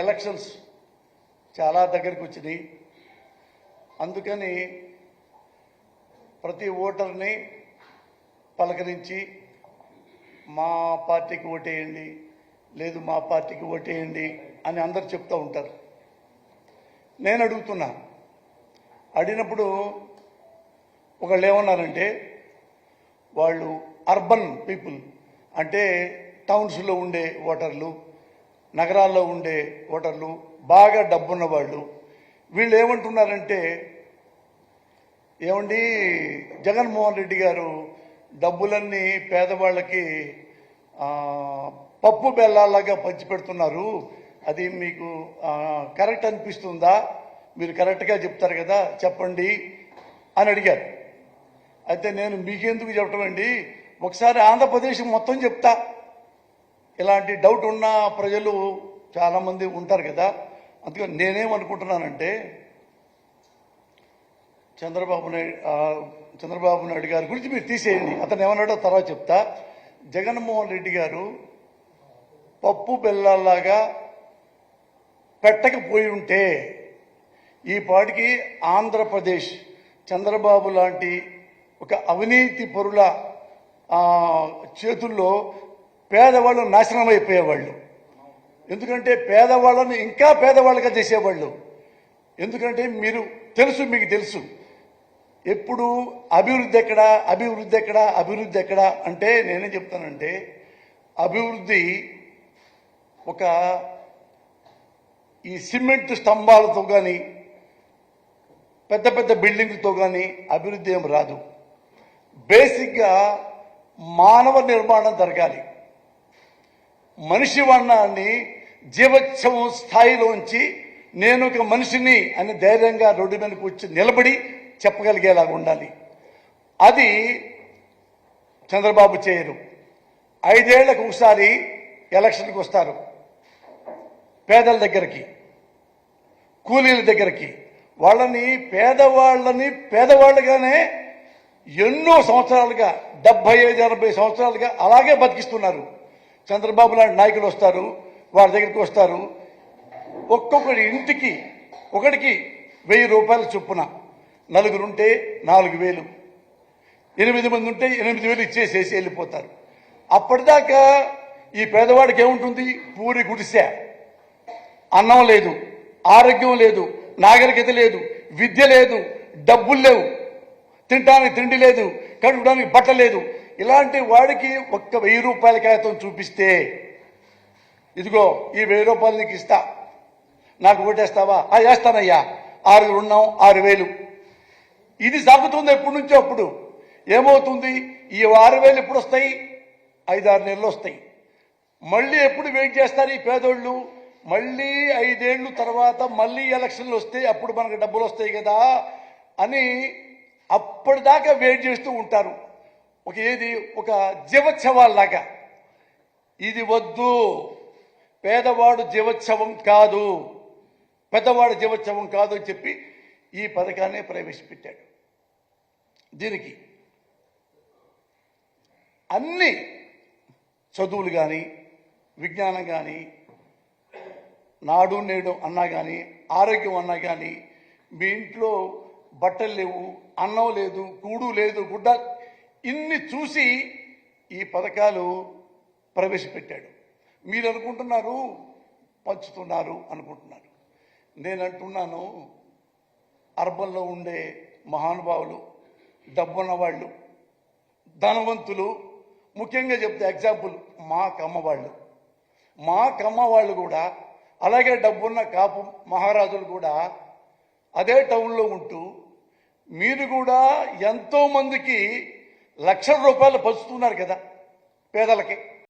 Elections చాలా దగ్గరికి వచ్చినాయి. అందుకని ప్రతి ఓటర్ని పలకరించి మా పార్టీకి ఓటేయండి లేదు మా పార్టీకి ఓటేయండి అని అందరు చెప్తూ ఉంటారు. నేను అడుగుతున్నా అడిగినప్పుడు ఒకళ్ళు ఏమన్నారంటే వాళ్ళు అర్బన్ పీపుల్ అంటే టౌన్స్లో ఉండే ఓటర్లు నగరాల్లో ఉండే ఓటర్లు బాగా డబ్బున్న వాళ్ళు. వీళ్ళు ఏమంటున్నారంటే ఏమండి జగన్మోహన్ రెడ్డి గారు డబ్బులన్నీ పేదవాళ్ళకి పప్పు బెల్లాలాగా పంచిపెడుతున్నారు అది మీకు కరెక్ట్ అనిపిస్తుందా? మీరు కరెక్ట్గా చెప్తారు కదా చెప్పండి అని అడిగారు. అయితే నేను మీకెందుకు చెప్పటం అండి? ఒకసారి ఆంధ్రప్రదేశ్ మొత్తం చెప్తా. ఇలాంటి డౌట్ ఉన్న ప్రజలు చాలామంది ఉంటారు కదా. అందుకని నేనేమనుకుంటున్నానంటే చంద్రబాబు నాయుడు చంద్రబాబు నాయుడు గారి గురించి మీరు తీసేయండి. అతను ఏమన్నాడో తర్వాత చెప్తా. జగన్మోహన్ రెడ్డి గారు పప్పు బెల్లాల్లాగా పెట్టకపోయి ఉంటే ఈ పాటికి ఆంధ్రప్రదేశ్ చంద్రబాబు లాంటి ఒక అవినీతి పరుల చేతుల్లో పేదవాళ్ళు నాశనం అయిపోయేవాళ్ళు ఎందుకంటే పేదవాళ్ళను ఇంకా పేదవాళ్ళుగా చేసేవాళ్ళు. ఎందుకంటే మీరు తెలుసు మీకు తెలుసు. ఎప్పుడు అభివృద్ధి ఎక్కడ అభివృద్ధి ఎక్కడ అభివృద్ధి ఎక్కడ అంటే నేనేం చెప్తానంటే అభివృద్ధి ఒక ఈ సిమెంట్ స్తంభాలతో కానీ పెద్ద పెద్ద బిల్డింగ్లతో కానీ అభివృద్ధి ఏం రాదు. బేసిక్గా మానవ నిర్మాణం జరగాలి. మనిషి వర్ణాన్ని జీవోత్సవం స్థాయిలోంచి నేను ఒక మనిషిని అని ధైర్యంగా రోడ్డు మీదకి వచ్చి నిలబడి చెప్పగలిగేలాగా ఉండాలి. అది చంద్రబాబు చేయరు. ఐదేళ్ళకు ఒకసారి ఎలక్షన్కి వస్తారు. పేదల దగ్గరికి కూలీల దగ్గరికి. వాళ్ళని పేదవాళ్ళని పేదవాళ్ళుగానే ఎన్నో సంవత్సరాలుగా డెబ్బై ఐదు ఎనభై సంవత్సరాలుగా అలాగే బతికిస్తున్నారు. చంద్రబాబు నాయుడు నాయకులు వస్తారు వారి దగ్గరికి వస్తారు. ఒక్కొక్కడి ఇంటికి ఒకటికి వెయ్యి రూపాయల చొప్పున. నలుగురు ఉంటే నాలుగు వేలు. ఎనిమిది మంది ఉంటే ఎనిమిది వేలు ఇచ్చేసేసి వెళ్ళిపోతారు. అప్పటిదాకా ఈ పేదవాడికి ఏముంటుంది? పూరి గుడిసె. అన్నం లేదు ఆరోగ్యం లేదు నాగరికత లేదు విద్య లేదు డబ్బులు లేవు. తినడానికి తిండి లేదు కడుకోవడానికి బట్ట లేదు. ఇలాంటి వాడికి ఒక్క వెయ్యి రూపాయల కాగితం చూపిస్తే ఇదిగో ఈ వెయ్యి రూపాయలు నీకు ఇస్తా. నాకు ఓటేస్తావా? ఆ వేస్తానయ్యా. ఆరుగురు ఉన్నాం ఆరు వేలు. ఇది సాగుతుంది ఎప్పటి నుంచో అప్పుడు. ఏమవుతుంది? ఈ ఆరు వేలు ఎప్పుడు వస్తాయి? ఐదారు నెలలు వస్తాయి. మళ్ళీ ఎప్పుడు వెయిట్ చేస్తారు ఈ పేదోళ్ళు? మళ్ళీ ఐదేళ్ళు తర్వాత మళ్ళీ ఎలక్షన్లు వస్తే అప్పుడు మనకు డబ్బులు వస్తాయి కదా అని అప్పటిదాకా వెయిట్ చేస్తూ ఉంటారు. ఒక ఏది? ఒక జీవోత్సవాల్లాగా. ఇది వద్దు. పేదవాడు జీవోత్సవం కాదు. పెద్దవాడు జీవోత్సవం కాదు అని చెప్పి ఈ పథకాన్ని ప్రవేశపెట్టాడు. దీనికి అన్ని చదువులు కానీ విజ్ఞానం కానీ నాడు నేడు అన్నా కానీ ఆరోగ్యం అన్నా కానీ మీ ఇంట్లో బట్టలు లేవు అన్నం లేదు కూడు లేదు గుడ్డ ఇన్ని చూసి ఈ పథకాలు ప్రవేశపెట్టాడు. మీరు అనుకుంటున్నారు పంచుతున్నారు అనుకుంటున్నారు. నేను అంటున్నాను అర్బన్లో ఉండే మహానుభావులు డబ్బున్న వాళ్ళు ధనవంతులు ముఖ్యంగా చెప్తే ఎగ్జాంపుల్ మా కమ్మ వాళ్ళు మా కమ్మ వాళ్ళు కూడా అలాగే డబ్బున్న కాపు మహారాజులు కూడా అదే టౌన్లో ఉంటూ మీరు కూడా ఎంతోమందికి లక్షల రూపాయలు పంచుతున్నారు కదా పేదలకి.